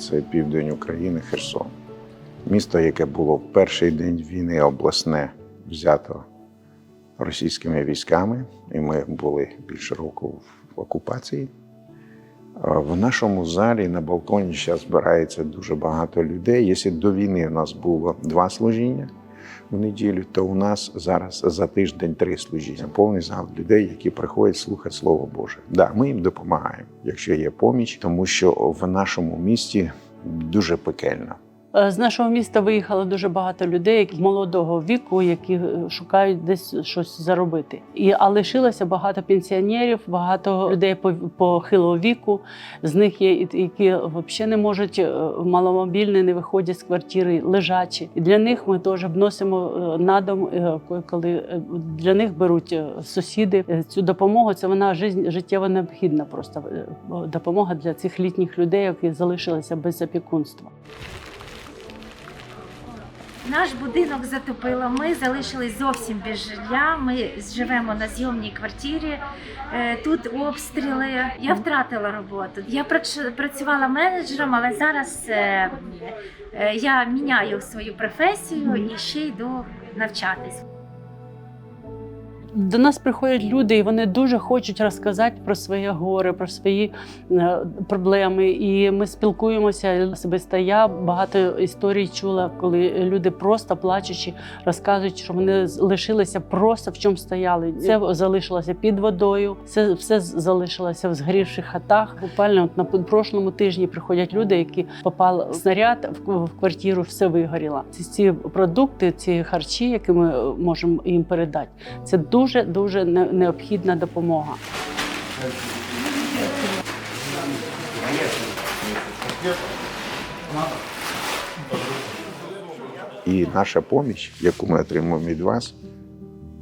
це південь України, Херсон. Місто, яке було в перший день війни обласне, взято російськими військами, і ми були більше року в окупації. Е, В нашому залі на балконі зараз збирається дуже багато людей. Якщо до війни у нас було два служіння в неділю, то у нас зараз за тиждень три служіння. Повний зал людей, які приходять слухати Слово Боже. Да, ми їм допомагаємо, якщо є поміч, тому що в нашому місті дуже пекельно. Е, З нашого міста виїхало дуже багато людей які молодого віку, які е, шукають десь щось заробити. І а лишилося багато пенсіонерів, багато людей по- похилого віку. З них є які взагалі не можуть е, маломобільні, не виходять з квартири, лежачі. І для них ми теж вносимо на дом, коли для них беруть сусіди цю допомогу. Це вона життєво необхідна. Просто допомога для цих літніх людей, які залишилися без опікунства. Наш будинок затопило. Ми залишились зовсім без жилья. Ми живемо на зйомній квартирі. Е, Тут обстріли. Я втратила роботу. Я працювала менеджером, але зараз е, е, я міняю свою професію і ще йду навчатись. До нас приходять люди, і вони дуже хочуть розказати про своє горе, про свої е, проблеми. І ми спілкуємося. Особисто я багато історій чула, коли люди просто плачучи розказують, що вони лишилися просто в чому стояли. Це залишилося під водою, це все залишилося в згрівших хатах. Буквально от на прошлому тижні приходять люди, які попав снаряд в в квартиру, все вигоріло. Ці, ці продукти, ці харчі, які ми е, можемо їм передати, це дуже дуже не- необхідна допомога. І наша поміч, яку ми отримуємо від вас,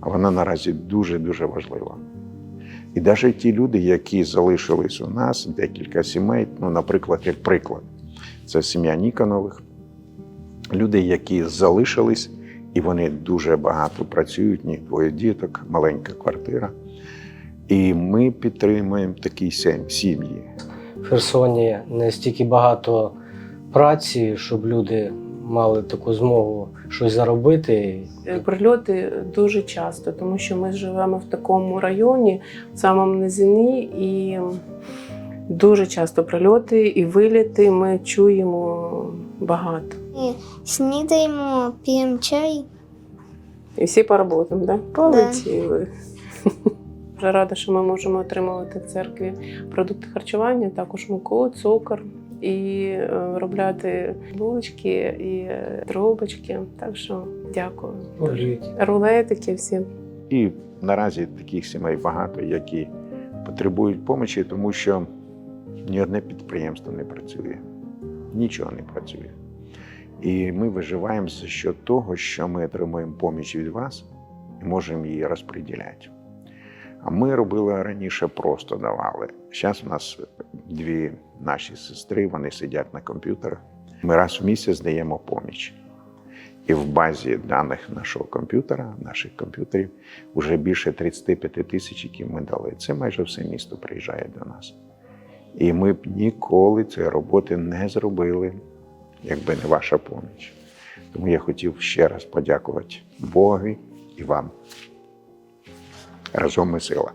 вона наразі дуже-дуже важлива. І навіть ті люди, які залишились у нас, декілька сімей, ну, наприклад, як приклад, це сім'я Ніконових, люди, які залишились, і вони дуже багато працюють, ні двоє діток, маленька квартира. І ми підтримуємо такі сім'ї. В Херсоні не стільки багато праці, щоб люди мали таку змогу щось заробити. Е, Прильоти дуже часто, тому що ми живемо в такому районі, в самому низині, і дуже часто прильоти і виліти ми чуємо багато. І снідаємо, п'ємо чай. І всі по роботам, да? полетіли. Дуже рада, що ми можемо отримувати в церкві продукти харчування, також муку, цукор і е, виробляти булочки і е, трубочки. Так що дякую. Рулетики всі. І наразі таких сімей багато, які потребують допомоги, тому що ні одне підприємство не працює, нічого не працює. І ми виживаємо за що того, що ми отримуємо поміч від вас і можемо її розподіляти. А ми робили раніше просто давали. Зараз у нас дві наші сестри, вони сидять на комп'ютерах. Ми раз в місяць даємо поміч. І в базі даних нашого комп'ютера, наших комп'ютерів, вже більше 35 тисяч, які ми дали. Це майже все місто приїжджає до нас. І ми б ніколи цієї роботи не зробили, якби не ваша поміч. Тому я хотів ще раз подякувати Богові і вам. Разом ми сила.